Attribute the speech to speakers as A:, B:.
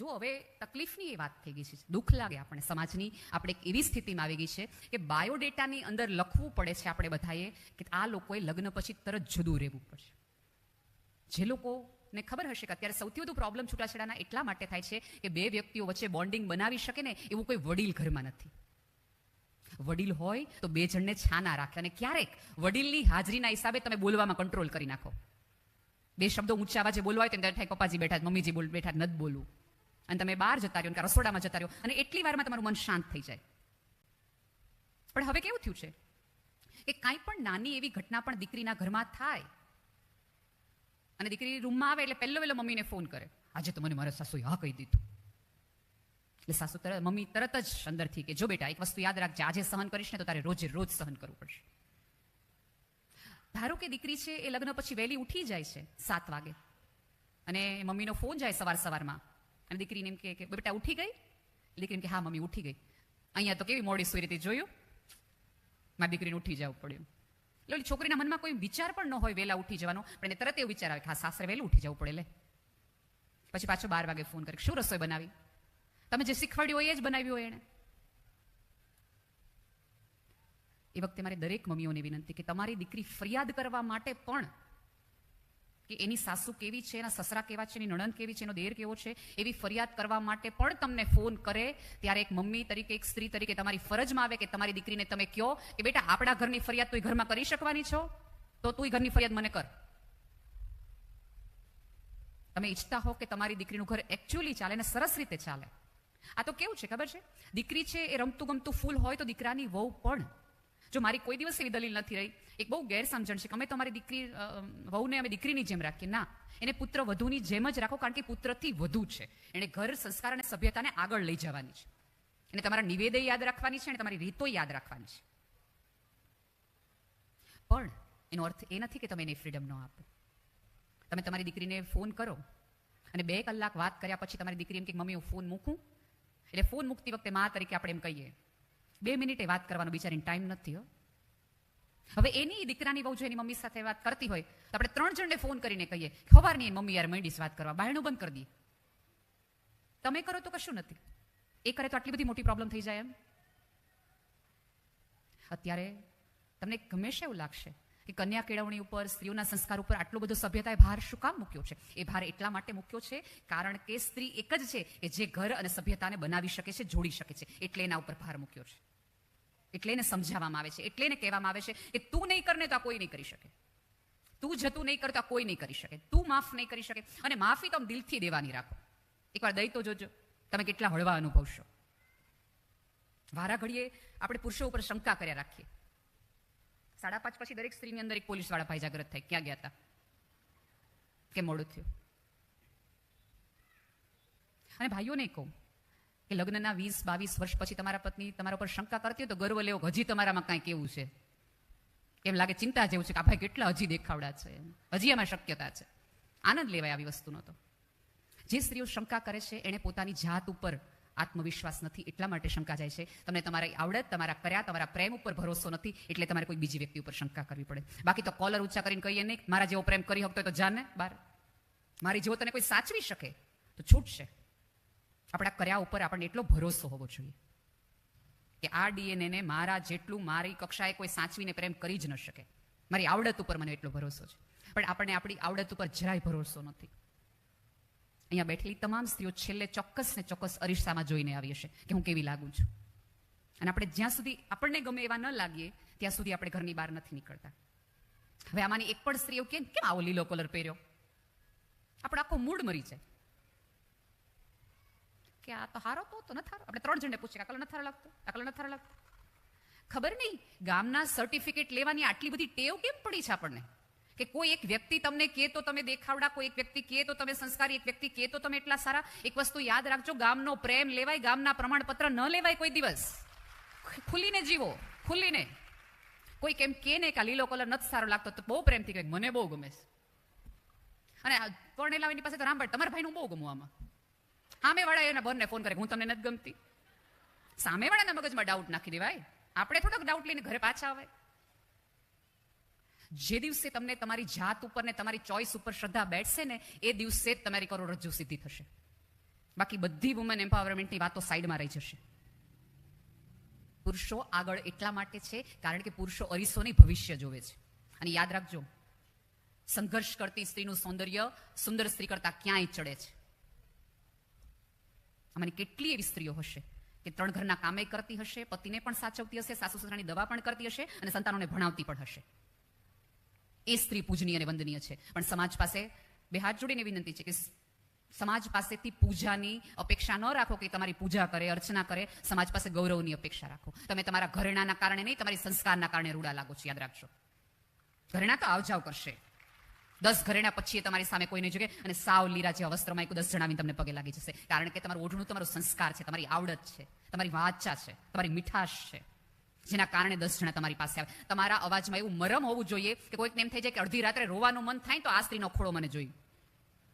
A: જો હવે તકલીફની એ વાત થઈ ગઈ છે, દુઃખ લાગે આપણે સમાજની, આપણે એક એવી સ્થિતિમાં આવી ગઈ છે કે બાયોડેટાની અંદર લખવું પડે છે આપણે બધાએ કે આ લોકોએ લગ્ન પછી તરત જુદું રહેવું પડશે. જે લોકોને ખબર હશે કે અત્યારે સૌથી વધુ પ્રોબ્લેમ છૂટાછેડાના એટલા માટે થાય છે કે બે વ્યક્તિઓ વચ્ચે બોન્ડિંગ બનાવી શકે ને એવું કોઈ વડીલ ઘરમાં નથી. વડીલ હોય તો બે જણને છાના રાખે અને ક્યારેક વડીલની હાજરીના હિસાબે તમે બોલવામાં કંટ્રોલ કરી નાખો. બે શબ્દો ઊંચા અવાજે બોલવા હોય તો થાય, પપ્પાજી બેઠા મમ્મીજી બોલ, બેઠા નથી બોલવું. અને તમે બહાર જતા રહ્યો રસોડામાં જતા રહ્યો અને એટલી વારમાં તમારું મન શાંત થઈ જાય. પણ હવે કેવું થયું છે? કે કાંઈ પણ નાની એવી ઘટના પણ દીકરીના ઘરમાં થાય. અને દીકરી રૂમમાં આવે એટલે પહેલો પહેલો મમ્મીને ફોન કરે. આજે તો મને મારા સાસુએ હા કહી દીધું. એટલે સાસુ તરત મમ્મી તરત જ અંદરથી કે, જો બેટા, એક વસ્તુ યાદ રાખજે, આજે સહન કરીશ ને તો તારે રોજે રોજ સહન કરવું પડશે. ધારો કે દીકરી છે એ લગ્ન પછી વહેલી ઉઠી જાય છે સાત વાગે. અને મમ્મીનો ફોન જાય સવાર સવારમાં. અને દીકરીને એમ કે બેટા, ઉઠી ગઈ? દીકરીને કે હા, મમ્મી, ઉઠી ગઈ. અહીંયા તો કેવી મોડી સુઈ રીતે જોયું? મારી દીકરીને ઉઠી જવું પડ્યું. એટલે ઓલી છોકરીના મનમાં કોઈ વિચાર પણ ન હોય વહેલા ઉઠી જવાનો, પણ એને તરત એવો વિચાર આવે કે, હા, સાસરે વહેલું ઉઠી જવું પડે, લે. પછી પાછો બાર વાગે ફોન કરે શું રસોઈ બનાવી? તમે જે શીખવાડ્યું હોય એ જ બનાવ્યું હોય એણે એ વખતે મારે દરેક મમ્મીઓને વિનંતી કે તમારી દીકરી ફરિયાદ કરવા માટે પણ કે એની સાસુ કેવી છે, એના સસરા કેવા છે, એની નણંદ કેવી છે, એનો દેર કેવો છે, એવી ફરિયાદ કરવા માટે પણ તમને ફોન કરે. ત્યારે એક મમ્મી તરીકે, એક સ્ત્રી તરીકે તમારી ફરજમાં આવે કે તમારી દીકરીને તમે કહો કે બેટા, આપણા ઘરની ફરિયાદ તું ઘરમાં કરી શકવાની છો? તો તું ઘરની ફરિયાદ મને કર. તમે ઈચ્છતા હો કે તમારી દીકરીનું ઘર એકચ્યુઅલી ચાલે અને સરસ રીતે ચાલે. આ તો કેવું છે, ખબર છે? દીકરી છે એ રમતું ગમતું ફૂલ હોય તો દીકરાની વહુ પણ. જો મારી કોઈ દિવસ એવી દલીલ નથી રહી, એક બહુ ગેરસમજણ છે કે અમે તો અમારી દીકરી વહુને અમે દીકરીની જેમ રાખીએ. ના, એને પુત્ર વધુની જેમ જ રાખો કારણ કે પુત્રથી વધુ છે. એને ઘર, સંસ્કાર અને સભ્યતાને આગળ લઈ જવાની છે. એને તમારા નિવેદે યાદ રાખવાની છે અને તમારી રીતો યાદ રાખવાની છે. પણ એનો અર્થ એ નથી કે તમે એને ફ્રીડમ ન આપો. તમે તમારી દીકરીને ફોન કરો અને બે કલાક વાત કર્યા પછી તમારી દીકરી એમ કે, મમ્મી, હું ફોન મૂકું? એટલે ફોન મૂકતી વખતે મા તરીકે આપણે એમ કહીએ બે મિનિટે વાત કરવાનો બિચારીને ટાઈમ નથી હવે એની દીકરાની બહુ જો એની મમ્મી સાથે વાત કરતી હોય, તો આપણે ત્રણ જણને ફોન કરીને કહીએ ખબર નહીં મમ્મી યાર મંડીશ વાત કરવા બહારનું બંધ કરી દઈએ. તમે કરો તો કશું નથી. એ કરે તો આટલી બધી મોટી પ્રોબ્લેમ થઈ જાય એમ. અત્યારે તમને હંમેશા એવું લાગશે કે કન્યા કેળવણી ઉપર, સ્ત્રીઓના સંસ્કાર ઉપર આટલો બધો સભ્યતાએ ભાર શું કામ મૂક્યો છે? એ ભાર એટલા માટે મૂક્યો છે કારણ કે સ્ત્રી એક જ છે કે જે ઘર અને સભ્યતાને બનાવી શકે છે, જોડી શકે છે, એટલે એના ઉપર ભાર મૂક્યો છે. એટલે એને સમજાવવામાં આવે છે, એટલે એને કહેવામાં આવે છે કે તું નહીં કરને તો આ કોઈ નહીં કરી શકે. તું જતું નહીં કરતા કોઈ નહીં કરી શકે. તું માફ નહીં કરી શકે. અને માફી તમે દિલથી દેવાની રાખો. એકવાર દઈ તો જોજો, તમે કેટલા હળવા અનુભવશો. વારા ઘડીએ આપણે પુરુષો ઉપર શંકા કર્યા રાખીએ. સાડા પાંચ પછી દરેક સ્ત્રીની અંદર એક પોલીસવાળા ભાઈ જાગ્રત થાય. ક્યાં ગયા હતા કે મોડું થયું? અને ભાઈઓને કહું કે લગ્નના વીસ, બાવીસ વર્ષ પછી તમારા પત્ની તમારા ઉપર શંકા કરતી હોય તો ગર્વ લેવો હજી તમારામાં કાંઈ કેવું છે? એમ લાગે ચિંતા જેવું છે કે આ ભાઈ કેટલા હજી દેખાવડા છે? હજી એમાં શક્યતા છે. આનંદ લેવાય આવી વસ્તુનો તો. જે સ્ત્રીઓ શંકા કરે છે, એણે પોતાની જાત ઉપર આત્મવિશ્વાસ નથી, એટલા માટે શંકા જાય છે. તમને તમારી આવડત, તમારા કર્યા, તમારા પ્રેમ ઉપર ભરોસો નથી, એટલે તમારે કોઈ બીજી વ્યક્તિ ઉપર શંકા કરવી પડે. બાકી તો કોલર ઊંચા કરીને કહીએ નહીં, મારા જેવો પ્રેમ કરી શકતો તો જાને બાર મારી જેવો તને કોઈ સાચવી શકે તો છૂટશે. આપણા કર્યા ઉપર આપણને એટલો ભરોસો હોવો જોઈએ કે આ ડીએનએને મારા જેટલું મારી કક્ષાએ કોઈ સાચવીને પ્રેમ કરી જ ન શકે. મારી આવડત ઉપર મને એટલો ભરોસો છે. પણ આપણને આપણી આવડત ઉપર જરાય ભરોસો નથી. અહીંયા બેઠેલી તમામ સ્ત્રીઓ છેલ્લે ચોક્કસ ને ચોક્કસ અરીસામાં જોઈને આવી હશે કે હું કેવી લાગુ છું. અને આપણે જ્યાં સુધી આપણને ગમે એવા ન લાગીએ, ત્યાં સુધી આપણે ઘરની બહાર નથી નીકળતા. હવે આમાંની એક પણ સ્ત્રીઓ કેમ કેમ આવો લીલો કલર પહેર્યો? આપણો આખો મૂડ મરી જાય. કે આ તો હારો તો નથી હારો આપણે ત્રણ જણને પૂછીએ આ કલર નથી હારો લાગતો? આ કલર નથી લાગતો? ખબર નહીં? ગામના સર્ટિફિકેટ લેવાની આટલી બધી ટેવ કેમ પડી છે આપણને? કે કોઈ એક વ્યક્તિ તમને કહે તો તમે દેખાવડા, કોઈ એક વ્યક્તિ કહે તો તમે સંસ્કારી, એક વ્યક્તિ કહે તો તમે એટલા સારા. એક વસ્તુ યાદ રાખજો, ગામનો પ્રેમ લેવાય, ગામના પ્રમાણપત્ર ન લેવાય કોઈ દિવસ. ખુલીને જીવો ખુલીને કોઈ કેમ કે ને કે લીલો કલર નથી સારો લાગતો, તો બહુ પ્રેમથી કહે, મને બહુ ગમે છે. અને આ પરણેલા એની પાસે તો રામભાઈ, તમારા ભાઈનું બહુ ગમું આમાં. સામે વાળા એના બરને ફોન કરે, હું તમને નથી ગમતી. સામેવાળાના મગજમાં ડાઉટ નાખી દેવાય. આપણે થોડોક ડાઉટ લઈને ઘરે પાછા આવે. જે દિવસે તમને તમારી જાત ઉપર ને તમારી ચોઈસ ઉપર શ્રદ્ધા બેઠશે ને, એ દિવસે જ તમારી કરોડરજ્જુ સિદ્ધિ થશે. બાકી બધી વુમન એમ્પાવરમેન્ટની વાતો સાઈડમાં રહી જશે. પુરુષો આગળ એટલા માટે છે, કારણ કે પુરુષો અરીસોની ભવિષ્ય જોવે છે. અને યાદ રાખજો, સંઘર્ષ કરતી સ્ત્રીનું સૌંદર્ય સુંદર સ્ત્રી કરતા ક્યાંય ચડે છે. આમાંની કેટલી એવી સ્ત્રીઓ હશે કે ત્રણ ઘરના કામે કરતી હશે, પતિને પણ સાચવતી હશે, સાસુ સસરાની દવા પણ કરતી હશે અને સંતાનોને ભણાવતી પણ હશે. એ સ્ત્રી પૂજનીય અને વંદનીય છે. પણ સમાજ પાસે બે હાથ જોડીને વિનંતી છે કે સમાજ પાસેથી પૂજાની અપેક્ષા ન રાખો કે તમારી પૂજા કરે, અર્ચના કરે, સમાજ પાસે ગૌરવની અપેક્ષા રાખો. તમે તમારા ઘરેણાના કારણે નહીં, તમારી સંસ્કારના કારણે રૂડા લાગો છો, યાદ રાખજો. ઘરેણા તો આવજાવ કરશે. દસ ઘરેણા પછી એ તમારી સામે કોઈ નહીં જોગે અને સાવ લીરા જે અવસ્ત્રમાં એક દસ જણાવીને તમને પગે લાગી જશે. કારણ કે તમારું ઓઢણું તમારો સંસ્કાર છે, તમારી આવડત છે, તમારી વાચા છે, તમારી મીઠાશ છે. જેના કારણે દસ જણા તમારી પાસે આવે. તમારા અવાજમાં એવું મરમ હોવું જોઈએ કે કોઈકને એમ થઈ જાય કે અડધી રાત્રે રોવાનું મન થાય તો આ સ્ત્રીનો ખોળો મને જોઈ.